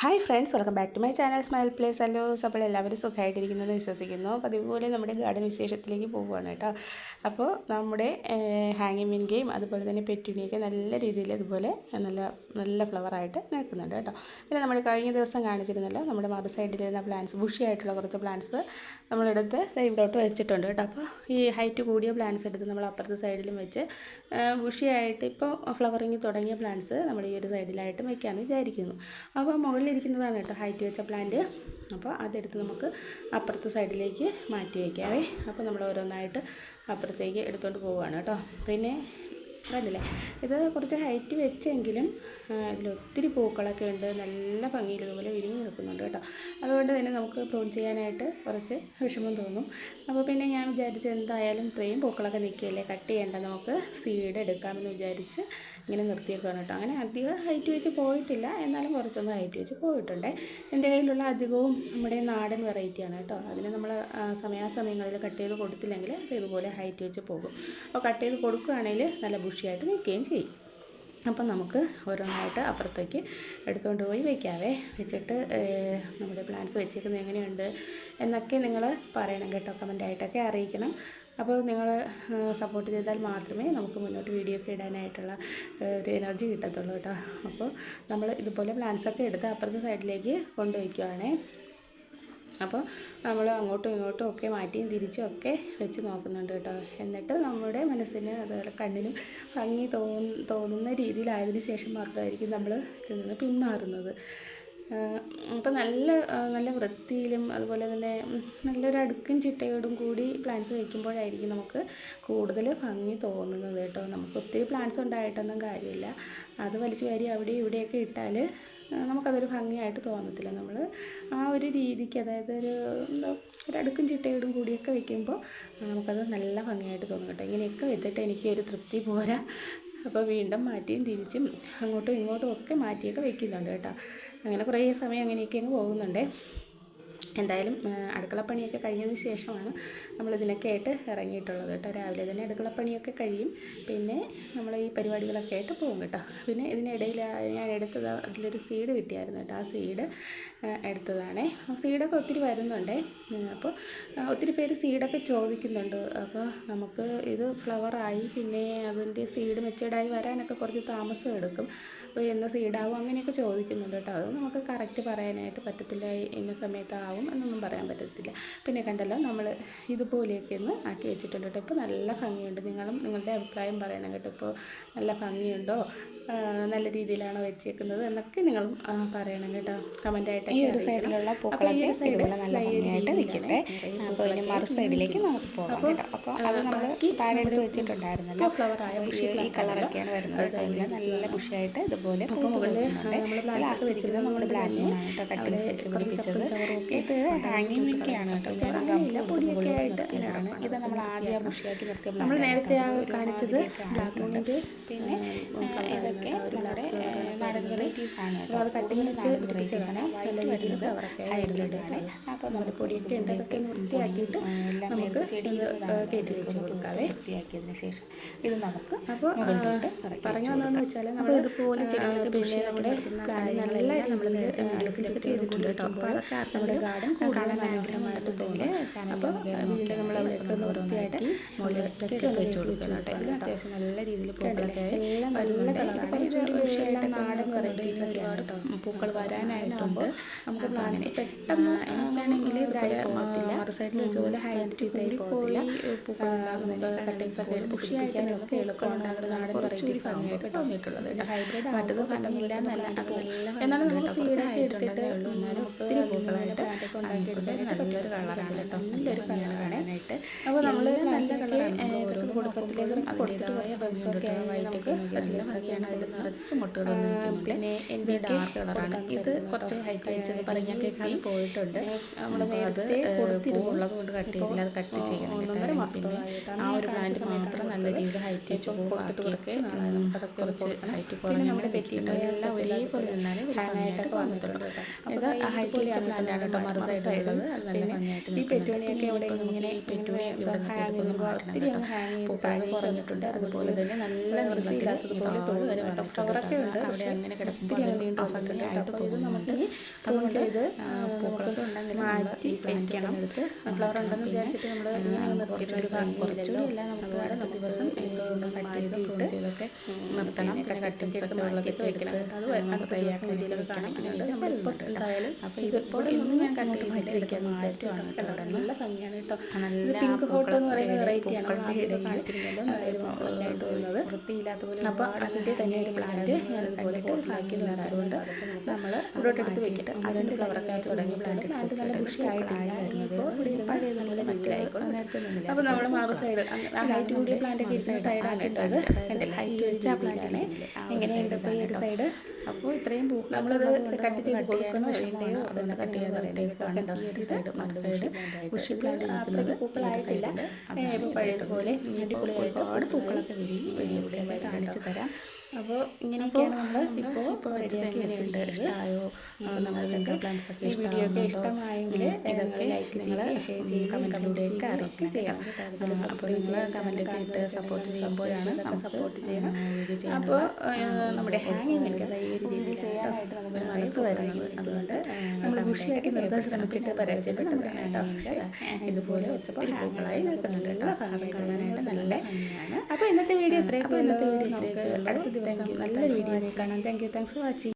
Hi friends welcome back to my channel smile place അല്ലോ അപ്പോൾ എല്ലാവരും സുഖമായിട്ടിരിക്കുന്നെന്ന് വിശ്വസിക്കുന്നു. അപ്പോൾ അതുപോലെ നമ്മുടെ ഗാർഡൻ വിശേഷത്തിലേക്ക് പോവുകയാണ് കേട്ടോ. അപ്പോൾ നമ്മുടെ ഹാങ്ങിങ് മിൻകയും അതുപോലെ തന്നെ പെറ്റുണിയൊക്കെ നല്ല രീതിയിൽ ഇതുപോലെ നല്ല നല്ല ഫ്ലവറായിട്ട് നിൽക്കുന്നുണ്ട് കേട്ടോ. പിന്നെ നമ്മൾ കഴിഞ്ഞ ദിവസം കാണിച്ചിരുന്നല്ലോ നമ്മുടെ മറു സൈഡിലിരുന്ന പ്ലാന്റ്സ് ബുഷിയായിട്ടുള്ള കുറച്ച് പ്ലാന്റ്സ് നമ്മളെടുത്ത് ഇവിടോട്ട് വെച്ചിട്ടുണ്ട് കേട്ടോ. അപ്പോൾ ഈ ഹൈറ്റ് കൂടിയ പ്ലാന്റ്സ് എടുത്ത് നമ്മൾ അപ്പുറത്തെ സൈഡിലും വെച്ച് ബുഷിയായിട്ട് ഇപ്പോൾ ഫ്ലവറിങ് തുടങ്ങിയ പ്ലാന്റ്സ് നമ്മൾ ഈ ഒരു സൈഡിലായിട്ട് വെക്കാമെന്ന് വിചാരിക്കുന്നു. അപ്പോൾ മുകളിൽ ഇരിക്കുന്നതാണ് കേട്ടോ. ഹൈറ്റ് വെച്ച പ്ലാന്റ് അപ്പോൾ അതെടുത്ത് നമുക്ക് അപ്പുറത്തെ സൈഡിലേക്ക് മാറ്റി വയ്ക്കാവേ അപ്പോൾ നമ്മൾ ഓരോന്നായിട്ട് അപ്പുറത്തേക്ക് എടുത്തുകൊണ്ട് പോവുകയാണ് കേട്ടോ. പിന്നെ കണ്ടില്ലേ? ഇത് കുറച്ച് ഹൈറ്റ് വെച്ചെങ്കിലും ഇതിലൊത്തിരി പൂക്കളൊക്കെ ഉണ്ട്. നല്ല ഭംഗിയിൽ ഇതുപോലെ വിരിഞ്ഞ് നിൽക്കുന്നുണ്ട് കേട്ടോ. അതുകൊണ്ട് തന്നെ നമുക്ക് പ്രൂൺ ചെയ്യാനായിട്ട് കുറച്ച് വിഷമം തോന്നും. അപ്പോൾ പിന്നെ ഞാൻ വിചാരിച്ച് എന്തായാലും ഇത്രയും പൂക്കളൊക്കെ നിൽക്കുകയല്ലേ? കട്ട് ചെയ്യേണ്ട നമുക്ക് സീഡ് എടുക്കാമെന്ന് വിചാരിച്ച് ഇങ്ങനെ നിർത്തിയേക്കാണ് കേട്ടോ. അങ്ങനെ അധികം ഹൈറ്റ് വെച്ച് പോയിട്ടില്ല. എന്നാലും കുറച്ചൊന്നും ഹൈറ്റ് വെച്ച് പോയിട്ടുണ്ട്. എന്റെ കയ്യിലുള്ള അധികവും നമ്മുടെ നാടൻ വെറൈറ്റിയാണ് കേട്ടോ. അതിന് നമ്മൾ സമയാസമയങ്ങളിൽ കട്ട് ചെയ്ത് കൊടുത്തില്ലെങ്കിൽ അത് ഇതുപോലെ ഹൈറ്റ് വെച്ച് പോകും. അപ്പോൾ കട്ട് ചെയ്ത് കൊടുക്കുകയാണെങ്കിൽ നല്ല ബുഷിയായിട്ട് നിൽക്കുകയും ചെയ്യും. അപ്പം നമുക്ക് ഓരോന്നായിട്ട് അപ്പുറത്തേക്ക് എടുത്തുകൊണ്ട് പോയി വയ്ക്കാവേ വെച്ചിട്ട് നമ്മുടെ പ്ലാൻസ് വെച്ചേക്കുന്നത് എങ്ങനെയുണ്ട് എന്നൊക്കെ നിങ്ങൾ പറയണം കേട്ടോ. കമന്റായിട്ടൊക്കെ അറിയിക്കണം. അപ്പോൾ നിങ്ങൾ സപ്പോർട്ട് ചെയ്താൽ മാത്രമേ നമുക്ക് മുന്നോട്ട് വീഡിയോ ഒക്കെ ഇടാനായിട്ടുള്ള ഒരു എനർജി കിട്ടത്തുള്ളൂ കേട്ടോ. അപ്പോൾ നമ്മൾ ഇതുപോലെ പ്ലാൻസൊക്കെ എടുത്ത് അപ്പുറത്തെ സൈഡിലേക്ക് കൊണ്ടുവയ്ക്കുവാണേ അപ്പോൾ നമ്മൾ അങ്ങോട്ടും ഇങ്ങോട്ടും ഒക്കെ മാറ്റിയും തിരിച്ചും ഒക്കെ വെച്ച് നോക്കുന്നുണ്ട് കേട്ടോ. എന്നിട്ട് നമ്മുടെ മനസ്സിന് അതുപോലെ കണ്ണിനും ഭംഗി തോന്നുന്ന രീതിയിലായതിനു ശേഷം മാത്രമായിരിക്കും നമ്മൾ ഇതിൽ നിന്ന് പിന്മാറുന്നത്. അപ്പോൾ നല്ല നല്ല വൃത്തിയിലും അതുപോലെ തന്നെ നല്ലൊരു അടുക്കും ചിട്ടയോടും കൂടി പ്ലാന്റ്സ് വയ്ക്കുമ്പോഴായിരിക്കും നമുക്ക് കൂടുതൽ ഭംഗി തോന്നുന്നത് കേട്ടോ. നമുക്ക് ഒത്തിരി പ്ലാന്റ്സ് ഉണ്ടായിട്ടൊന്നും കാര്യമില്ല. അത് വലിച്ചു വാരി അവിടെ ഇവിടെയൊക്കെ ഇട്ടാൽ നമുക്കതൊരു ഭംഗിയായിട്ട് തോന്നത്തില്ല. നമ്മൾ ആ ഒരു രീതിക്ക് അതായത് ഒരു എന്താ ഒരു അടുക്കും ചിട്ടയോടും കൂടിയൊക്കെ വെക്കുമ്പോൾ നമുക്കത് നല്ല ഭംഗിയായിട്ട് തോന്നും കേട്ടോ. ഇങ്ങനെയൊക്കെ വെച്ചിട്ട് എനിക്ക് ഒരു തൃപ്തി പോരാ. അപ്പോൾ വീണ്ടും മാറ്റിയും തിരിച്ചും അങ്ങോട്ടും ഇങ്ങോട്ടും ഒക്കെ മാറ്റിയൊക്കെ വെക്കുന്നുണ്ട് കേട്ടോ. അങ്ങനെ കുറേ സമയം അങ്ങനെയൊക്കെ അങ്ങ് പോകുന്നുണ്ടേ. എന്തായാലും അടുക്കളപ്പണിയൊക്കെ കഴിഞ്ഞതിന് ശേഷമാണ് നമ്മളിതിനൊക്കെ ആയിട്ട് ഇറങ്ങിയിട്ടുള്ളത് കേട്ടോ. രാവിലെ തന്നെ അടുക്കളപ്പണിയൊക്കെ കഴിയും. പിന്നെ നമ്മൾ ഈ പരിപാടികളൊക്കെ ആയിട്ട് പോകും കേട്ടോ. പിന്നെ ഇതിനിടയിൽ ഞാൻ എടുത്തത് അതിലൊരു സീഡ് കിട്ടിയായിരുന്നു കേട്ടോ. ആ സീഡ് എടുത്തതാണേ. സീഡൊക്കെ ഒത്തിരി വരുന്നുണ്ടേ. അപ്പോൾ ഒത്തിരി പേര് സീഡൊക്കെ ചോദിക്കുന്നുണ്ട്. അപ്പോൾ നമുക്ക് ഇത് ഫ്ലവറായി പിന്നെ അതിന്റെ സീഡ് മെച്ചേർഡായി വരാനൊക്കെ കുറച്ച് താമസം എടുക്കും. അപ്പോൾ എന്ന സീഡാവും അങ്ങനെയൊക്കെ ചോദിക്കുന്നുണ്ട് കേട്ടോ. അത് നമുക്ക് കറക്റ്റ് പറയാനായിട്ട് പറ്റത്തില്ല. ഇന്ന സമയത്താവും എന്നൊന്നും പറയാൻ പറ്റത്തില്ല. പിന്നെ കണ്ടല്ലോ നമ്മൾ ഇതുപോലെയൊക്കെ ഒന്ന് ആക്കി വെച്ചിട്ടുണ്ട് കേട്ടോ. ഇപ്പോൾ നല്ല ഭംഗിയുണ്ട്. നിങ്ങളും നിങ്ങളുടെ അഭിപ്രായം പറയണം കേട്ടോ. ഇപ്പോൾ നല്ല ഭംഗിയുണ്ടോ? നല്ല രീതിയിലാണോ വെച്ചേക്കുന്നത് എന്നൊക്കെ നിങ്ങളും പറയണം കേട്ടോ. കമന്റായിട്ട് ഈ ഒരു സൈഡിലുള്ള പൂക്കളൊക്കെ നല്ല ഭംഗിയായിട്ട് നിൽക്കട്ടെ. അപ്പോൾ ഇനി മറു സൈഡിലേക്ക് നമുക്ക് പോകാം കേട്ടോ. അപ്പോൾ അത് നമ്മൾ താഴെ എടുത്ത് വെച്ചിട്ടുണ്ടായിരുന്നല്ലോ. ഈ കളറൊക്കെയാണ് വരുന്നത് നല്ല ബുഷിയായിട്ട് ഇതുപോലെ നമ്മൾ ലാസ്റ്റ് വെച്ചത് നമ്മുടെ ബ്ലാക്ക് കട്ടിങ് കേട്ടോ കട്ടിങ്സ് വെച്ച് പിടിപ്പിച്ചത്. ഇത് ഹാങ്ങിങ് ഒക്കെയാണ് കേട്ടോ. പൊടിയൊക്കെ ആയിട്ട് ഇത് നമ്മൾ ആദ്യം ബുഷിയാക്കി നിർത്തിയ നമ്മൾ നേരത്തെ കാണിച്ചത് ബ്ലാക്ക് മൂണിന്റെ പിന്നെ ഇതൊക്കെ നമ്മുടെ നാടൻ വെറൈറ്റീസ് ആണ് കേട്ടോ. അത് കട്ടിങ് വെച്ച് വെറൈറ്റീസാണ് വൈറ്റ് വരുന്നത് അപ്പോൾ നമ്മുടെ പൊടിയൊക്കെ ഉണ്ട് ഇതൊക്കെ വൃത്തിയാക്കിയിട്ട് എല്ലാം നമുക്ക് കയറ്റി വെച്ച് വൃത്തിയാക്കിയതിന് ശേഷം ഇത് നമുക്ക് അപ്പോൾ പറഞ്ഞു വന്നതെന്ന് വെച്ചാൽ നമ്മൾ ഇതുപോലെ ചെടികൾക്ക് പിന്നെ നമ്മുടെ നല്ല നമ്മൾ നേരത്തെ വീഡിയോസിലൊക്കെ ചെയ്തിട്ടുണ്ട്. കേട്ടോ അപ്പോൾ അതൊക്കെ നമ്മുടെ ഗാർഡൻ കാണാൻ ആഗ്രഹമായിട്ടുണ്ടെങ്കിൽ അപ്പോൾ വീണ്ടും നമ്മൾ അവിടെയൊക്കെ ഒന്ന് വൃത്തിയായിട്ട് മുകളിലൊക്കെ ഒന്ന് വെച്ച് കൊടുക്കണം കേട്ടോ. അത്യാവശ്യം നല്ല രീതിയിൽ പൂക്കളൊക്കെ എല്ലാം നല്ല കളറാണ്. നാടൻ വെറൈറ്റീസ് ഒരുപാട് പൂക്കൾ വരാനായിട്ടുണ്ട്. നമുക്ക് പ്ലാന്റ്സ് പെട്ടെന്ന് എനിക്കാണെങ്കിൽ ഇതായി പോകത്തില്ല മറു സൈഡിൽ വെച്ച പോലെ ഹൈറ്റ് ചെയ്തായി പോയി പൂക്കൾ കട്ടിങ്സ് ഒക്കെ എടുത്ത് പിടിപ്പിക്കാനൊക്കെ എളുപ്പമുണ്ടാകുന്ന നാടൻ വെറൈറ്റീസ് ഭംഗിയായിട്ട് തോന്നിയിട്ടുള്ളത് ഹൈബ്രിഡ് മറ്റത് ഭംഗിയില്ല എന്നല്ല. അത് എന്നാലും നമുക്ക് ഒത്തിരി നല്ലൊരു കളറാണ് കേട്ടോ. നല്ലൊരു കളറാണായിട്ട് അപ്പോൾ നമ്മൾ നല്ല കളറാണ് ഓരോ ഫെർട്ടിലൈസർ കൊടുത്തിട്ട് ബഗ്സൊക്കെ വൈറ്റൊക്കെ ഫെർട്ടിലൈസറൊക്കെയാണ് അതിൽ നിറച്ച് മുട്ടുകൾ പിന്നെ എന്റെ ഡാർക്ക് കളറാണ്. ഇത് കുറച്ച് ഹൈറ്റ് വെച്ചത് പോയിട്ടുണ്ട്. നമ്മൾ അത് കൊണ്ട് കട്ട് ചെയ്തില്ല. അത് കട്ട് ചെയ്യണം ഒന്നൊന്നര മാസത്തോളമായിട്ടാണ് ആ ഒരു പ്ലാന്റ് മാത്രം നല്ല രീതിയിൽ ഹൈറ്റ് വെച്ച് കൊടുത്തിട്ടൊക്കെ നമുക്കതൊക്കെ കുറച്ച് ഹൈറ്റ് കുറഞ്ഞ് അങ്ങനെ പറ്റിയിട്ട് എല്ലാം ഒരേപോലെ നിന്നാലും ഹാങ്ങായിട്ടൊക്കെ വന്നിട്ടുണ്ട് ഇത് ഹൈറ്റ് വെച്ച പ്ലാന്റാണ് ആണ് കേട്ടോ മറു നല്ല ഈ പെറ്റുണിയൊക്കെ ഇവിടെ ഇങ്ങനെ ഈ പെറ്റുണി ഇങ്ങനെ ഇവിടെ ഹാങ് എടുത്തൊന്ന് ഒത്തിരി അങ്ങ് ഹാങ് പൂക്കളൊക്കെ കുറഞ്ഞിട്ടുണ്ട്. അതുപോലെ തന്നെ നല്ല വരെ കേട്ടോ. ഉണ്ട്. അവിടെ അങ്ങനെ കിടക്കുമ്പോൾ ഭംഗിയായിട്ട് നമുക്ക് അതുകൊണ്ട് ചെയ്ത് പൂക്കളൊക്കെ ഉണ്ടെങ്കിൽ മാറ്റി ഈ വെക്കണം. എടുത്ത് ഫ്ലവർ ഉണ്ടെന്ന് വിചാരിച്ചിട്ട് നമ്മൾ കുറച്ചുകൂടി. എല്ലാം നമുക്ക് അടുത്ത ദിവസം ഇതൊന്ന് കട്ട് ചെയ്ത് മാറ്റിയിട്ട് ചെയ്തൊക്കെ നിർത്തണം. പിന്നെ പിന്നെ കട്ടിങ്സ് കട്ടിങ്സ് ഒക്കെ ഒക്കെ വെള്ളത്തിൽ വെക്കണം. അത് അടുത്ത ദിവസം എന്തായാലും അപ്പോൾ ഇത് ഇപ്പോൾ ഇന്ന് ഞാൻ കട്ട് മാറ്റുവാണ് കേട്ടോ. കേട്ടോ. നല്ല ഭംഗിയാണ് കേട്ടോ നല്ല പിങ്ക് ഹോട്ട് എന്ന് പറയുന്ന വെറൈറ്റിയാണ് തോന്നുന്നത് വൃത്തിയില്ലാത്ത പോലെ അപ്പോൾ അതിന്റെ അതിന്റെ തന്നെ ഒരു പ്ലാന്റ് ഹോട്ടിലാക്കിയതുകൊണ്ട് നമ്മൾ ഇവിടോട്ട് എടുത്ത് വെക്കിട്ട്. അതിന്റെ ഫ്ലവറൊക്കെ ആയിട്ട് പ്ലാന്റ് പ്ലാന്റ് നല്ല ബുഷി ആയിട്ടില്ല. ഇപ്പോൾ ഇവിടെ ഇരുന്ന് പഴയ നല്ല. അപ്പോൾ നമ്മൾ മാറ സൈഡ് ഹൈറ്റ് കൂടിയ പ്ലാന്റ് ഒക്കെ സൈഡാണ് ഹൈറ്റ് വെച്ച ആ പ്ലാന്റിനെ എങ്ങനെയുണ്ട് ഇപ്പോൾ ഈ ഒരു സൈഡ് അപ്പോൾ ഇത്രയും പൂക്കൾ നമ്മളത് കട്ട് ചെയ്ത് കൊടുക്കണം വേണ്ടയോ. അതൊന്ന് കട്ട് ചെയ്യാതെ ഈ ഒരു സൈഡ് മറ്റു സൈഡ് ബുഷി പ്ലാന്റ് അത്രയ്ക്ക് പൂക്കളായിട്ടില്ല. ഇപ്പോൾ പഴയതുപോലെ അടിപൊളിയായിട്ട് ഒരുപാട് പൂക്കളൊക്കെ വരും വീഡിയോസിലൊക്കെ കാണിച്ചു തരാം. അപ്പോൾ ഇങ്ങനെയൊക്കെയാണ് നമ്മൾ ഇപ്പോൾ വെച്ചിട്ടുണ്ട്. ഇഷ്ടമായോ നമ്മൾ വിൻഡോ പ്ലാന്റ്സ് ഒക്കെ ഇഷ്ടമായോ? ഇഷ്ടമായെങ്കിൽ ഇതൊക്കെ ലൈക്ക് നിങ്ങൾ ചെയ്യുക. ഷെയർ ചെയ്യുക കമന്റിലൂടെയൊക്കെ കമന്റ് അറിയിക്കുക ചെയ്യാം അപ്പോൾ നിങ്ങൾ കമന്റൊക്കെ ഇട്ട് സപ്പോർട്ട് ചെയ്യുമ്പോഴാണ് നമുക്ക് സപ്പോർട്ട് ചെയ്യണം അപ്പോൾ നമ്മുടെ ഹാങ്ങിങ് ഒക്കെ ഈ ഒരു രീതിയിൽ ചെയ്യാനായിട്ട് നമുക്ക് മനസ്സ് വരുന്നത് അതുകൊണ്ട് നമ്മൾ ബുഷിയാക്കി നിർത്താൻ ശ്രമിച്ചിട്ട് പരാജയപ്പെട്ടതാണ് കേട്ടോ. പക്ഷേ ഇതുപോലെ വെച്ചപ്പോൾ പൂക്കളായി നിൽക്കുന്നുണ്ട് കേട്ടോ. അത് കാണാനായിട്ട് നല്ല അപ്പോൾ ഇന്നത്തെ വീഡിയോ ഇത്രയൊക്കെ ഇന്നത്തെ വീഡിയോ ഇത്രയൊക്കെ അടുത്ത ദിവസം നല്ല നല്ലൊരു വീഡിയോ. കാണാം. Thank you thanks for watching